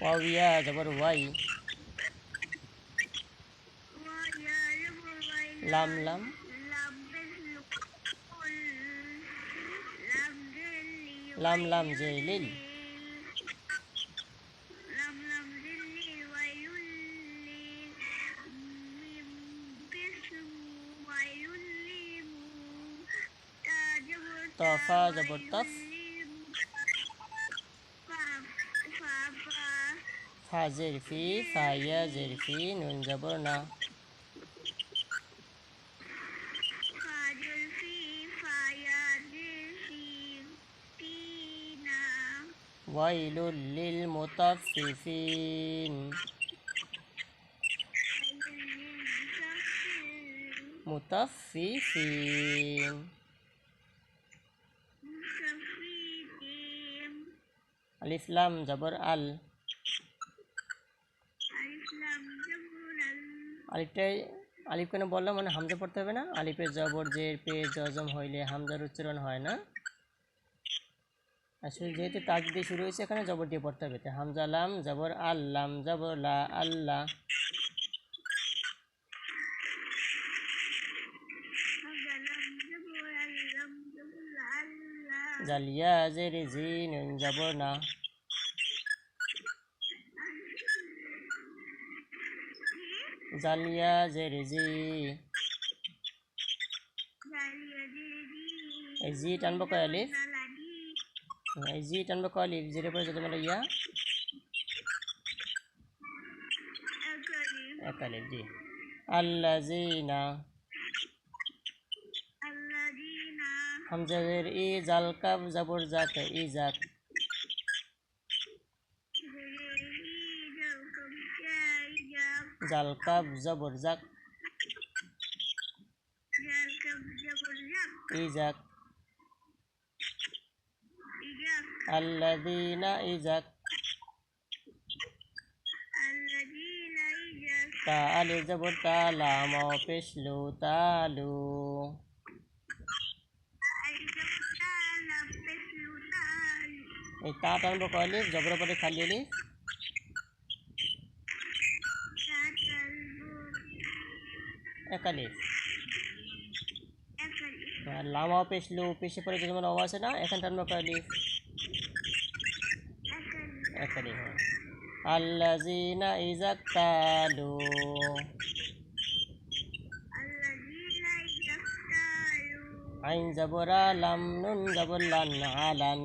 Wawia Jabar Wai Lam Lam? Lam Lam Jailil Tafa ah, Jabar Taf Fa zirfi, fa ya zirfi, nun zaburna. ويل للمطففين مطففين ألف لام زبر ال আলিফটাই আলিফ কেন বললাম মানে হামজা পড়তে হবে না? আলিফের জবর, জের পে জজম হইলে হামজার উচ্চারণ হয় না? আসলে যেহেতু তাক দিয়ে শুরু হয়েছে, এখানে জবর দিয়ে পড়তে হবে। তাই হামজা লাম, জবর আল্লাম জবর লা আল্লাহ জালিয়া জের জি নুন জবর না। জালিয়া জের জি এই জি টানবো কয় আলিফ? এই জি টানবো কয় আলিফ? জিরে পরে যদি মানে ইয়া? এক আলিফ, জি। আল্লাজিনা হামজাদের ই জাল কাব জবর জাক ই জাক জাল কাব জবর জাক ই জাক আল্লাদিনা ই জাক তা আলি জবর তালা ম পেশলু তালু এই তা টানবো কয় আলিফ জবর পরে খালি আলিফ এক আলিফ আর লামা পেশলু পেশে পরে যেমন অ আছে না এখানে টানবো কয় আলিফ এক। আলিফ হ্যাঁ। আল্লাজিনা ইজাক্তালু আইন জবরা লাম নুন জবর লান আলান।